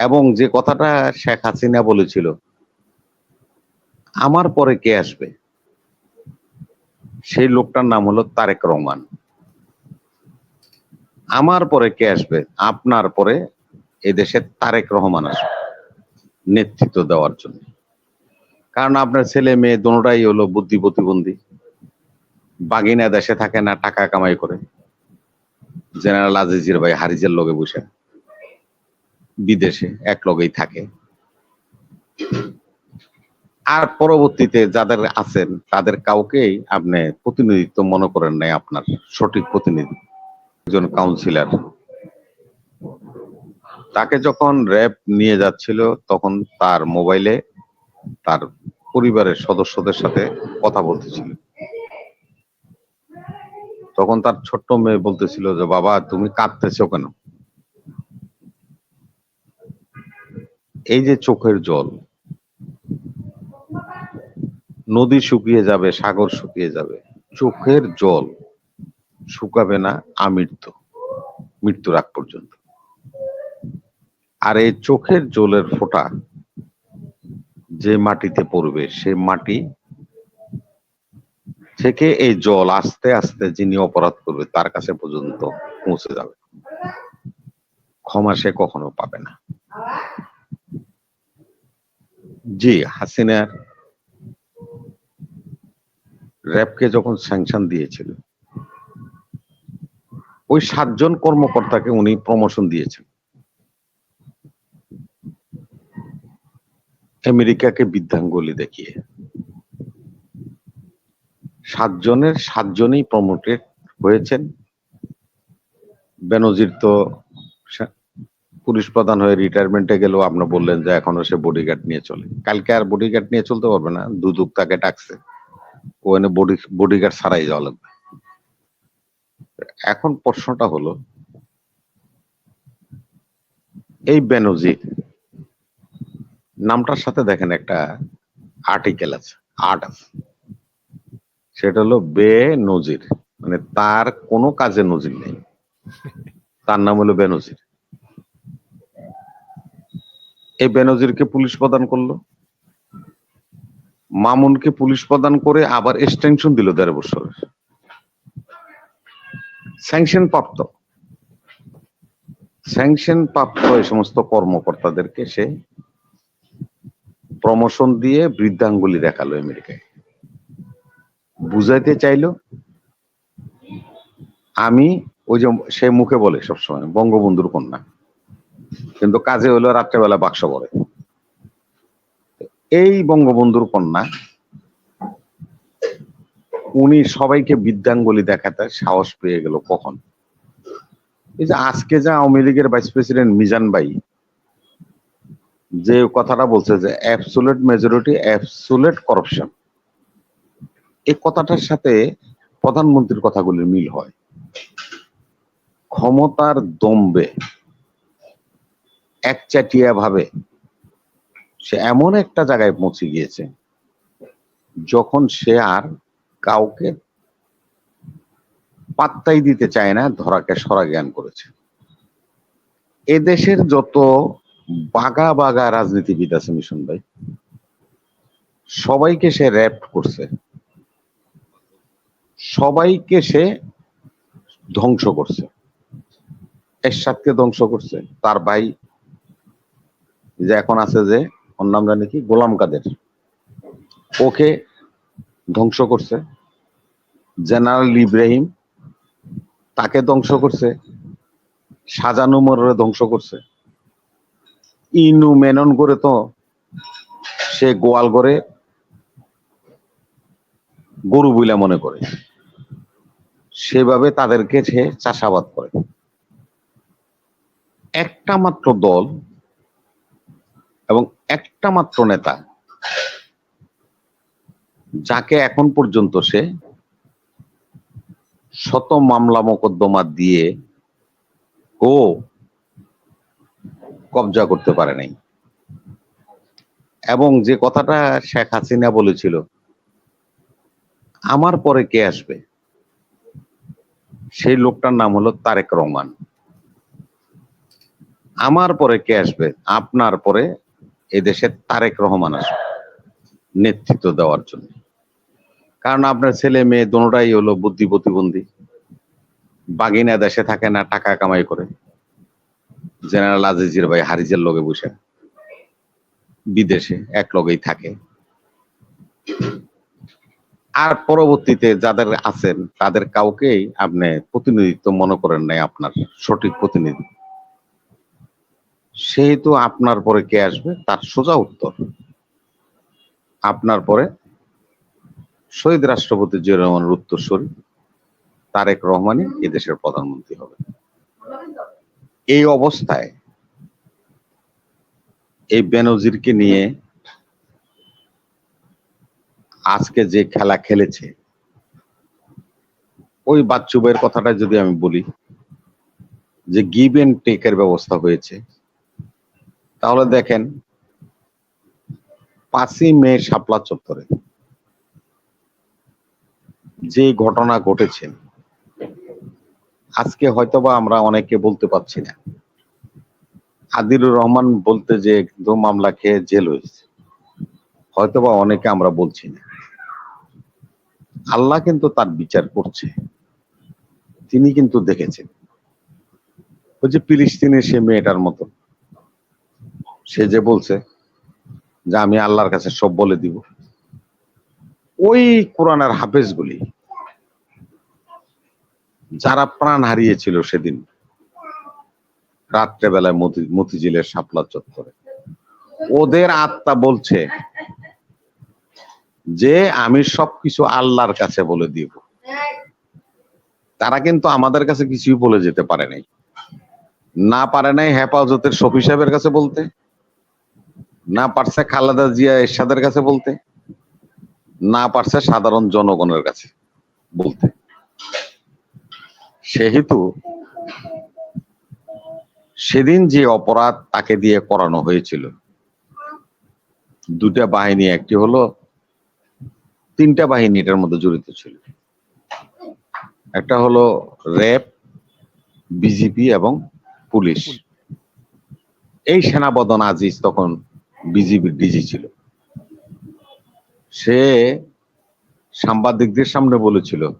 এবং যে কথাটা শেখ হাসিনা বলেছিল, আমার পরে কে আসবে? সেই লোকটার নাম হলো তারেক রহমান। আমার পরে কে আসবে? আপনার পরে এদেশে তারেক রহমান আসবে নেতৃত্ব দেওয়ার জন্য। কারণ আপনার ছেলে মেয়ে দোনোটাই হলো বুদ্ধি প্রতিবন্ধী। বাগিনা দেশে থাকে না, টাকা কামাই করে। জেনারেল আজিজির ভাই হারিজের লোকে বসে। বিদেশে এক লগেই থাকে। আর পরবর্তীতে যাদের আছেন, তাদের কাউকেই আপনি প্রতিনিধিত্ব মনে করেন নাই আপনার সঠিক প্রতিনিধি, একজন কাউন্সিলর তাকে যখন র্যাব নিয়ে যাচ্ছিল, তখন তার মোবাইলে তার পরিবারের সদস্যদের সাথে কথা বলতেছিল। তখন তার ছোট্ট মেয়ে বলতেছিল যে, বাবা, তুমি কাঁদতেছো কেন? এই যে চোখের জল, নদী শুকিয়ে যাবে, সাগর শুকিয়ে যাবে, চোখের জল শুকাবে না আমৃত্যু মৃত্যুর আগ পর্যন্ত। আর এই চোখের জলের ফোঁটা যে মাটিতে পড়বে, সে মাটি থেকে এই জল আস্তে আস্তে যিনি অপরাধ করবে, তার কাছে পর্যন্ত পৌঁছে যাবে। ক্ষমা সে কখনো পাবে না। জি, হাসিনার র্যাবকে যখন স্যাংশন দিয়েছিল, ওই সাতজন কর্মকর্তাকে উনি প্রমোশন দিয়েছেন। আমেরিকাকে বৃদ্ধাঙ্গুলি দেখিয়ে। সাতজনের সাতজনই প্রমোটেড হয়েছেন। বেনজির তো পুলিশ প্রধান হয়ে রিটায়ারমেন্টে গেলেও আপনি বললেন যে এখনও সে বডিগার্ড নিয়ে চলে। কালকে আর বডিগার্ড নিয়ে চলতে পারবে না, দুদুক তাকে ডাকছে। ওখানে বডি বডিগার্ড ছাড়াই যাওয়া লাগবে। এখন প্রশ্নটা হলো, এই বেনজির নামটার সাথে দেখেন একটা আর্টিকেল আছে আর্ট আছে। সেটা হলো বে নজির মানে তার কোনো কাজে নজির নেই। তার নাম হলো বেনজির। এই বেনজিরকে পুলিশ প্রদান করল। মামুনকে পুলিশ প্রদান করে আবার এক্সটেনশন দিল দেড় বছরের। স্যাংশন প্রাপ্ত। স্যাংশন প্রাপ্ত এই সমস্ত কর্মকর্তাদেরকে সে প্রমোশন দিয়ে বৃদ্ধাঙ্গুলি দেখাল আমেরিকায়। বুঝাইতে চাইলো, আমি ওই যে সে মুখে বলে সবসময়, বঙ্গবন্ধুর কন্যা। কিন্তু কাজে হলো রাত্রেবেলা বাক্স পরে এই বঙ্গবন্ধুর কন্যা, উনি সবাইকে বিদ্যাঙ্গুলি দেখাতে সাহস পেয়ে গেল কখন? এই যে আজকে যে আওয়ামী লীগের ভাইস প্রেসিডেন্ট মিজান ভাই, যে কথাটা বলছে যে অ্যাবসুলেট মেজরিটি অ্যাবসুলেট করাপশন এই কথাটার সাথে প্রধানমন্ত্রীর কথাগুলির মিল হয়। ক্ষমতার দম্বে একচাটিয়া ভাবে সে এমন একটা জায়গায় পৌঁছে গিয়েছে যখন সে আর কাউকে পাত্তাই দিতে চায় না, ধরাকে সরা জ্ঞান করেছে। এদেশের যত বাগা বাগা রাজনীতিবিদ আছে মিশন ভাই, সবাইকে সে র্যাপ করছে। সবাইকে সে ধ্বংস করছে। এরশাদকে ধ্বংস করছে। তার ভাই যে এখন আছে যে, ওর নাম জানি কি গোলাম কাদের। ওকে ধ্বংস করছে। জেনারেল ইব্রাহিম তাকে ধ্বংস করছে। সাজানু মোরে ধ্বংস করছে। ইনু মেনন করে তো সে গোয়াল করে গরু বইলা মনে করে। সেভাবে তাদেরকে সে চাষাবাদ করে। একটা মাত্র দল এবং একটা মাত্র নেতা, যাকে এখন পর্যন্ত সে শত মামলা মোকদ্দমা দিয়ে ও কবজা করতে পারে নাই। এবং যে কথাটা শেখ হাসিনা বলেছিল, আমার পরে কে আসবে? সেই লোকটার নাম হলো তারেক রহমান। আমার পরে কে আসবে? আপনার পরে এদেশের তারেক রহমান আসবে নেতৃত্ব দেওয়ার জন্য। কারণ আপনার ছেলে মেয়ে দোনোটাই হলো বুদ্ধি প্রতিবন্ধী। বাগিনা দেশে থাকে না, টাকা কামাই করে। জেনারেল আজিজির ভাই হারিজের লগে বসে। বিদেশে এক লগেই থাকে। আর পরবর্তীতে যাদের আছেন, তাদের কাউকেই আপনি প্রতিনিধিত্ব মনে করেন নাই আপনার সঠিক প্রতিনিধি। সেহেতু আপনার পরে কে আসবে? তার সোজা উত্তর। আপনার পরে শহীদ রাষ্ট্রপতি জিয়া রহমানের উত্তরসূরি তারেক রহমানই এদেশের প্রধানমন্ত্রী হবে এই অবস্থায় এই বেনজিরকে নিয়ে আজকে যে খেলা খেলেছে, ওই বাচ্চু কথাটা যদি আমি বলি, যে গিভ এন্ড টেকের ব্যবস্থা হয়েছে তাহলে দেখেন, পাঁচই মে শাপলা চত্বরে যে ঘটনা ঘটেছে, আজকে হয়তোবা আমরা অনেকে বলতে পারছি না। আদিলুর রহমান বলতে যে দু মামলা খেয়ে জেল হয়েছে, হয়তোবা অনেকে আমরা বলছি না। আল্লাহ কিন্তু তার বিচার করছে, তিনি কিন্তু দেখেছেন। ওই যে ফিলিস্তিনের সে মেয়েটার মতো। সে যে বলছে যে আমি আল্লাহর কাছে সব বলে দিব। ওই কোরআনের হাফেজগুলি যারা প্রাণ হারিয়েছিল সেদিন রাত্রেবেলায় মতি মতিঝিলের শাপলা চত্বরে। ওদের আত্মা বলছে যে আমি সবকিছু আল্লাহর কাছে বলে দিব। তারা কিন্তু আমাদের কাছে কিছুই বলে যেতে পারে নাই। না পারে নাই হেফাজতের শফি সাহেবের কাছে বলতে। না পারছে খালেদা জিয়া এরশাদের কাছে বলতে, না পারছে সাধারণ জনগণের কাছে বলতে। সেহেতু সেদিন যে অপরাধ তাকে দিয়ে করানো হয়েছিল, দুটা বাহিনী, একটি হলো তিনটা বাহিনী এটার মধ্যে জড়িত ছিল। একটা হলো র্যাব বিজিপি এবং পুলিশ। এই সেনাবদন আজিজ তখন বিজিবির ডিজি ছিল। সে সাংবাদিকদের সামনে বলেছিল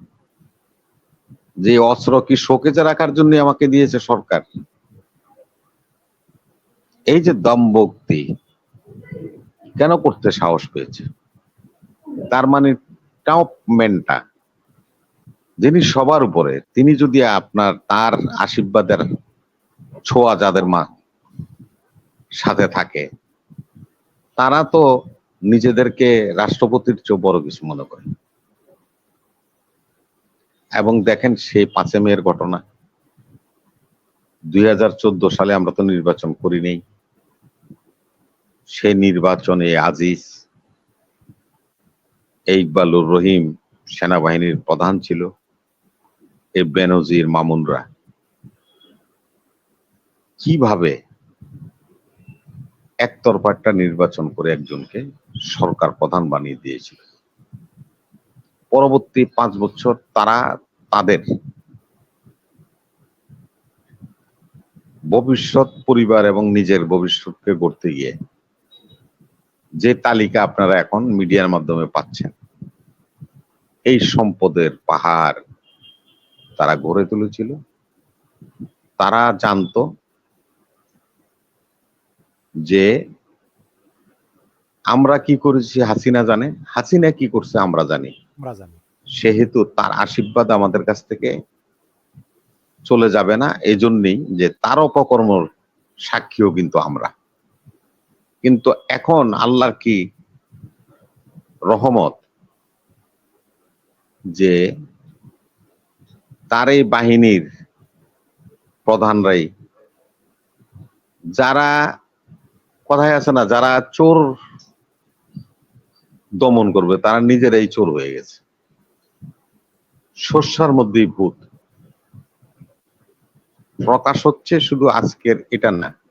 যে অস্ত্র কি শোকেজে রাখার জন্য আমাকে দিয়েছে সরকার? এই যে দম্ভক্তি কেন করতে সাহস পেয়েছে? তার মানে টপ টপম্যানটা যিনি সবার উপরে, তিনি যদি আপনার, তার আশীর্বাদের ছোঁয়া যাদের মা সাথে থাকে তারা তো নিজেদেরকে রাষ্ট্রপতির চেয়ে বড় কিছু মনে করে এবং দেখেন সেই পাঁচে মেয়ের ঘটনা। দুই হাজার চোদ্দ সালে আমরা তো নির্বাচন করি নেই সেই নির্বাচনে আজিজ, ইকবালুর রহিম সেনাবাহিনীর প্রধান ছিল এ বেনজির মামুনরা। কীভাবে একতরফা একটা নির্বাচন করে একজনকে সরকার প্রধান বানিয়ে দিয়েছিল। পরবর্তী পাঁচ বছর তারা তাদের ভবিষ্যৎ পরিবার এবং নিজের ভবিষ্যৎকে গড়তে গিয়ে যে তালিকা আপনারা এখন মিডিয়ার মাধ্যমে পাচ্ছেন, এই সম্পদের পাহাড় তারা গড়ে তুলেছিল। তারা জানতো যে আমরা কি করেছি হাসিনা জানে? হাসিনা কি করছে আমরা জানি। সেহেতু তার আশীর্বাদ আমাদের কাছ থেকে চলে যাবে না। এই জন্যই যে তার অপকর্মর সাক্ষীও কিন্তু আমরা। কিন্তু এখন আল্লাহর কি রহমত যে তার এই বাহিনীর প্রধানরাই যারা কথায় আছে না, যারা চোর দমন করবে, তারা নিজেরাই চোর হয়ে গেছে। শস্যার মধ্যেই ভূত। প্রকাশ হচ্ছে শুধু আজকের, এটা না।